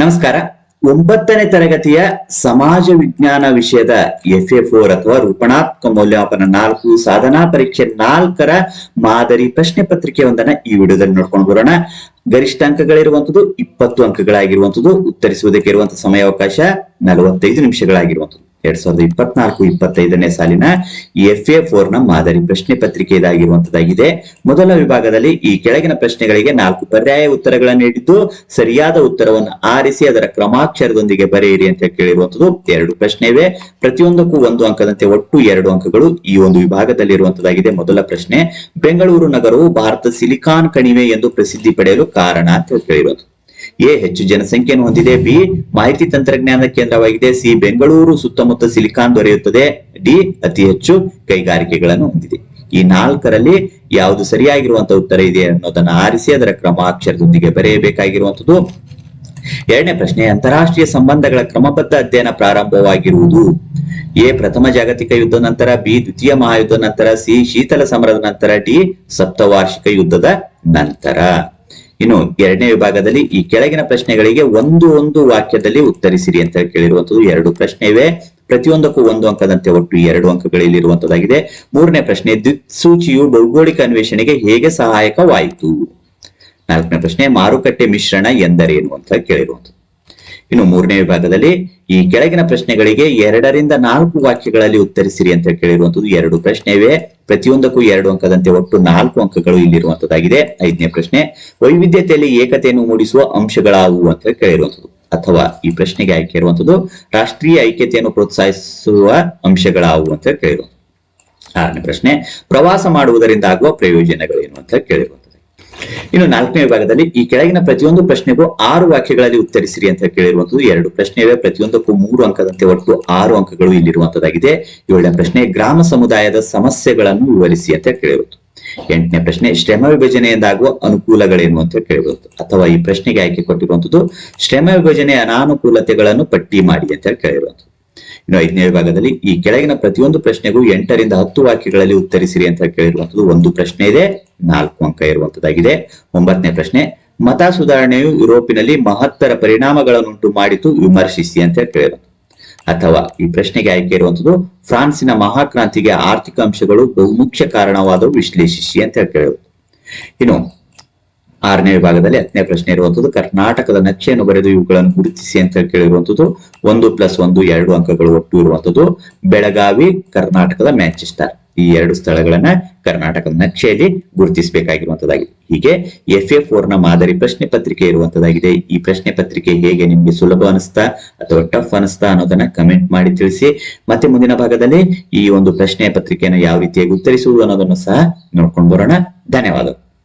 ನಮಸ್ಕಾರ. ಒಂಬತ್ತನೇ ತರಗತಿಯ ಸಮಾಜ ವಿಜ್ಞಾನ ವಿಷಯದ ಎಫ್ ಎ ಫೋರ್ ಅಥವಾ ರೂಪಣಾತ್ಮಕ ಮೌಲ್ಯಮಾಪನ ನಾಲ್ಕು ಸಾಧನಾ ಪರೀಕ್ಷೆ ನಾಲ್ಕರ ಮಾದರಿ ಪ್ರಶ್ನೆ ಪತ್ರಿಕೆ ಒಂದನ್ನ ಈ ವಿಡಿಯೋದಲ್ಲಿ ನೋಡ್ಕೊಂಡು ಬರೋಣ. ಗರಿಷ್ಠ ಅಂಕಗಳಿರುವಂತದ್ದು ಇಪ್ಪತ್ತು ಅಂಕಗಳಾಗಿರುವಂತದ್ದು ಉತ್ತರಿಸುವುದಕ್ಕೆ ಇರುವಂತಹ ಸಮಯಾವಕಾಶ ನಲವತ್ತೈದು ನಿಮಿಷಗಳಾಗಿರುವಂತದ್ದು ಎರಡ್ ಸಾವಿರದ ಇಪ್ಪತ್ನಾಲ್ಕು, ಇಪ್ಪತ್ತೈದನೇ ಸಾಲಿನ ಎಫ್ ಎ ಫೋರ್ನ ಮಾದರಿ ಪ್ರಶ್ನೆ ಪತ್ರಿಕೆ ಇದಾಗಿರುವಂತದ್ದಾಗಿದೆ ಮೊದಲ ವಿಭಾಗದಲ್ಲಿ ಈ ಕೆಳಗಿನ ಪ್ರಶ್ನೆಗಳಿಗೆ ನಾಲ್ಕು ಪರ್ಯಾಯ ಉತ್ತರಗಳನ್ನು ನೀಡಿದ್ದು, ಸರಿಯಾದ ಉತ್ತರವನ್ನು ಆರಿಸಿ ಅದರ ಕ್ರಮಾಕ್ಷರದೊಂದಿಗೆ ಬರೆಯಿರಿ ಅಂತ ಕೇಳಿರುವಂತದ್ದು ಎರಡು ಪ್ರಶ್ನೆ ಇವೆ ಪ್ರತಿಯೊಂದಕ್ಕೂ ಒಂದು ಅಂಕದಂತೆ ಒಟ್ಟು ಎರಡು ಅಂಕಗಳು ಈ ಒಂದು ವಿಭಾಗದಲ್ಲಿ ಇರುವಂತದ್ದಾಗಿದೆ ಮೊದಲ ಪ್ರಶ್ನೆ, ಬೆಂಗಳೂರು ನಗರವು ಭಾರತ ಸಿಲಿಕಾನ್ ಕಣಿವೆ ಎಂದು ಪ್ರಸಿದ್ಧಿ ಪಡೆಯಲು ಕಾರಣ ಅಂತ ಕೇಳಿರೋದು ಎ ಹೆಚ್ಚು ಜನಸಂಖ್ಯೆಯನ್ನು ಹೊಂದಿದೆ, ಬಿ ಮಾಹಿತಿ ತಂತ್ರಜ್ಞಾನ ಕೇಂದ್ರವಾಗಿದೆ, ಸಿ ಬೆಂಗಳೂರು ಸುತ್ತಮುತ್ತ ಸಿಲಿಕಾನ್ ದೊರೆಯುತ್ತದೆ, ಡಿ ಅತಿ ಹೆಚ್ಚು ಕೈಗಾರಿಕೆಗಳನ್ನು ಹೊಂದಿದೆ. ಈ ನಾಲ್ಕರಲ್ಲಿ ಯಾವುದು ಸರಿಯಾಗಿರುವಂತಹ ಉತ್ತರ ಇದೆ ಅನ್ನೋದನ್ನ ಆರಿಸಿ ಅದರ ಕ್ರಮಾಕ್ಷರದೊಂದಿಗೆ ಬರೆಯಬೇಕಾಗಿರುವಂತದ್ದು ಎರಡನೇ ಪ್ರಶ್ನೆ, ಅಂತಾರಾಷ್ಟ್ರೀಯ ಸಂಬಂಧಗಳ ಕ್ರಮಬದ್ಧ ಅಧ್ಯಯನ ಪ್ರಾರಂಭವಾಗಿರುವುದು. ಎ ಪ್ರಥಮ ಜಾಗತಿಕ ಯುದ್ಧ ನಂತರ, ಬಿ ದ್ವಿತೀಯ ಮಹಾಯುದ್ಧ ನಂತರ, ಸಿ ಶೀತಲ ಸಮರದ ನಂತರ, ಡಿ ಸಪ್ತವಾರ್ಷಿಕ ಯುದ್ಧದ ನಂತರ. ಇನ್ನು ಎರಡನೇ ವಿಭಾಗದಲ್ಲಿ ಈ ಕೆಳಗಿನ ಪ್ರಶ್ನೆಗಳಿಗೆ ಒಂದು ಒಂದು ವಾಕ್ಯದಲ್ಲಿ ಉತ್ತರಿಸಿರಿ ಅಂತ ಕೇಳಿರುವಂತದ್ದು ಎರಡು ಪ್ರಶ್ನೆ ಇವೆ. ಪ್ರತಿಯೊಂದಕ್ಕೂ ಒಂದು ಅಂಕದಂತೆ ಒಟ್ಟು ಎರಡು ಅಂಕಗಳಲ್ಲಿ ಇರುವಂತದ್ದಾಗಿದೆ ಮೂರನೇ ಪ್ರಶ್ನೆ, ದಿಕ್ಸೂಚಿಯು ಭೌಗೋಳಿಕ ಅನ್ವೇಷಣೆಗೆ ಹೇಗೆ ಸಹಾಯಕವಾಯಿತು? ನಾಲ್ಕನೇ ಪ್ರಶ್ನೆ, ಮಾರುಕಟ್ಟೆ ಮಿಶ್ರಣ ಎಂದರೇನು ಅಂತ ಕೇಳಿರುವಂತದ್ದು ಇನ್ನು ಮೂರನೇ ವಿಭಾಗದಲ್ಲಿ ಈ ಕೆಳಗಿನ ಪ್ರಶ್ನೆಗಳಿಗೆ ಎರಡರಿಂದ ನಾಲ್ಕು ವಾಕ್ಯಗಳಲ್ಲಿ ಉತ್ತರಿಸಿರಿ ಅಂತ ಕೇಳಿರುವಂತದ್ದು ಎರಡು ಪ್ರಶ್ನೆ ಇವೆ ಪ್ರತಿಯೊಂದಕ್ಕೂ ಎರಡು ಅಂಕದಂತೆ ಒಟ್ಟು ನಾಲ್ಕು ಅಂಕಗಳು ಇಲ್ಲಿರುವಂತದ್ದಾಗಿದೆ ಐದನೇ ಪ್ರಶ್ನೆ, ವೈವಿಧ್ಯತೆಯಲ್ಲಿ ಏಕತೆಯನ್ನು ಮೂಡಿಸುವ ಅಂಶಗಳಾವು ಅಂತ ಕೇಳಿರುವಂತದ್ದು ಅಥವಾ ಈ ಪ್ರಶ್ನೆಗೆ ಆಯ್ಕೆ ಇರುವಂತದ್ದು ರಾಷ್ಟ್ರೀಯ ಐಕ್ಯತೆಯನ್ನು ಪ್ರೋತ್ಸಾಹಿಸುವ ಅಂಶಗಳಾವು ಅಂತ ಕೇಳಿರುವಂತದ್ದು ಆರನೇ ಪ್ರಶ್ನೆ, ಪ್ರವಾಸ ಮಾಡುವುದರಿಂದ ಆಗುವ ಪ್ರಯೋಜನಗಳೇನು ಅಂತ ಕೇಳಿರುವಂತದ್ದು ಇನ್ನು ನಾಲ್ಕನೇ ವಿಭಾಗದಲ್ಲಿ ಈ ಕೆಳಗಿನ ಪ್ರತಿಯೊಂದು ಪ್ರಶ್ನೆಗೂ ಆರು ವಾಕ್ಯಗಳಲ್ಲಿ ಉತ್ತರಿಸಿರಿ ಅಂತ ಕೇಳಿರುವಂತದ್ದು ಎರಡು. ಪ್ರಶ್ನೆ ಇವೆ ಪ್ರತಿಯೊಂದಕ್ಕೂ ಮೂರು ಅಂಕದಂತೆ ಒಟ್ಟು ಆರು ಅಂಕಗಳು ಇಲ್ಲಿರುವಂತದ್ದಾಗಿದೆ ಏಳನೇ ಪ್ರಶ್ನೆ, ಗ್ರಾಮ ಸಮುದಾಯದ ಸಮಸ್ಯೆಗಳನ್ನು ವಿವರಿಸಿ ಅಂತ ಕೇಳಿರುವುದು ಎಂಟನೇ ಪ್ರಶ್ನೆ, ಶ್ರಮ ವಿಭಜನೆಯಿಂದಾಗುವ ಅನುಕೂಲಗಳೇನು ಅಂತ ಕೇಳಿರುವುದು ಅಥವಾ ಈ ಪ್ರಶ್ನೆಗೆ ಆಯ್ಕೆ ಕೊಟ್ಟಿರುವಂತದ್ದು ಶ್ರಮ ವಿಭಜನೆಯ ಅನಾನುಕೂಲತೆಗಳನ್ನು ಪಟ್ಟಿ ಮಾಡಿ ಅಂತ ಕೇಳಿರುವಂತದ್ದು ಇನ್ನು ಐದನೇ ವಿಭಾಗದಲ್ಲಿ ಈ ಕೆಳಗಿನ ಪ್ರತಿಯೊಂದು ಪ್ರಶ್ನೆಗೂ ಎಂಟರಿಂದ ಹತ್ತು ವಾಕ್ಯಗಳಲ್ಲಿ ಉತ್ತರಿಸಿರಿ ಅಂತ ಕೇಳಿರುವಂತದ್ದು ಒಂದು ಪ್ರಶ್ನೆ ಇದೆ, ನಾಲ್ಕು ಅಂಕ ಇರುವಂತದ್ದಾಗಿದೆ ಒಂಬತ್ತನೇ ಪ್ರಶ್ನೆ, ಮತ ಸುಧಾರಣೆಯು ಯುರೋಪಿನಲ್ಲಿ ಮಹತ್ತರ ಪರಿಣಾಮಗಳನ್ನುಂಟು ಮಾಡಿತು, ವಿಮರ್ಶಿಸಿ ಅಂತ ಕೇಳಿರುವಂತದ್ದು ಅಥವಾ ಈ ಪ್ರಶ್ನೆಗೆ ಆಯ್ಕೆ ಇರುವಂತದ್ದು ಫ್ರಾನ್ಸಿನ ಮಹಾಕ್ರಾಂತಿಗೆ ಆರ್ಥಿಕ ಅಂಶಗಳು ಬಹುಮುಖ್ಯ ಕಾರಣವಾದವು, ವಿಶ್ಲೇಷಿಸಿ ಅಂತ ಕೇಳಿರುವುದು ಇನ್ನು ಆರನೇ ವಿಭಾಗದಲ್ಲಿ ಹತ್ತನೇ ಪ್ರಶ್ನೆ ಇರುವಂತದ್ದು, ಕರ್ನಾಟಕದ ನಕ್ಷೆಯನ್ನು ಬರೆದು ಇವುಗಳನ್ನು ಗುರುತಿಸಿ ಅಂತ ಕೇಳಿರುವಂತದ್ದು, ಒಂದು ಪ್ಲಸ್ ಒಂದು ಎರಡು ಅಂಕಗಳು ಒಟ್ಟು ಇರುವಂತದ್ದು, ಬೆಳಗಾವಿ, ಕರ್ನಾಟಕದ ಮ್ಯಾಂಚೆಸ್ಟರ್. ಈ ಎರಡು ಸ್ಥಳಗಳನ್ನ ಕರ್ನಾಟಕದ ನಕ್ಷೆಯಲ್ಲಿ ಗುರುತಿಸಬೇಕಾಗಿರುವಂತದ್ದಾಗಿದೆ. ಹೀಗೆ ಎಫ್ ಎ ಫೋರ್ನ ಮಾದರಿ ಪ್ರಶ್ನೆ ಪತ್ರಿಕೆ ಇರುವಂತದ್ದಾಗಿದೆ. ಈ ಪ್ರಶ್ನೆ ಪತ್ರಿಕೆ ಹೇಗೆ ನಿಮ್ಗೆ ಸುಲಭ ಅನಿಸ್ತಾ, ಅಥವಾ ಟಫ್ ಅನಿಸ್ತಾ ಅನ್ನೋದನ್ನ ಕಮೆಂಟ್ ಮಾಡಿ ತಿಳಿಸಿ. ಮತ್ತೆ ಮುಂದಿನ ಭಾಗದಲ್ಲಿ ಈ ಒಂದು ಪ್ರಶ್ನೆ ಪತ್ರಿಕೆಯನ್ನು ಯಾವ ರೀತಿಯಾಗಿ ಉತ್ತರಿಸುವುದು ಅನ್ನೋದನ್ನು ಸಹ ನೋಡ್ಕೊಂಡು ಬರೋಣ. ಧನ್ಯವಾದಗಳು.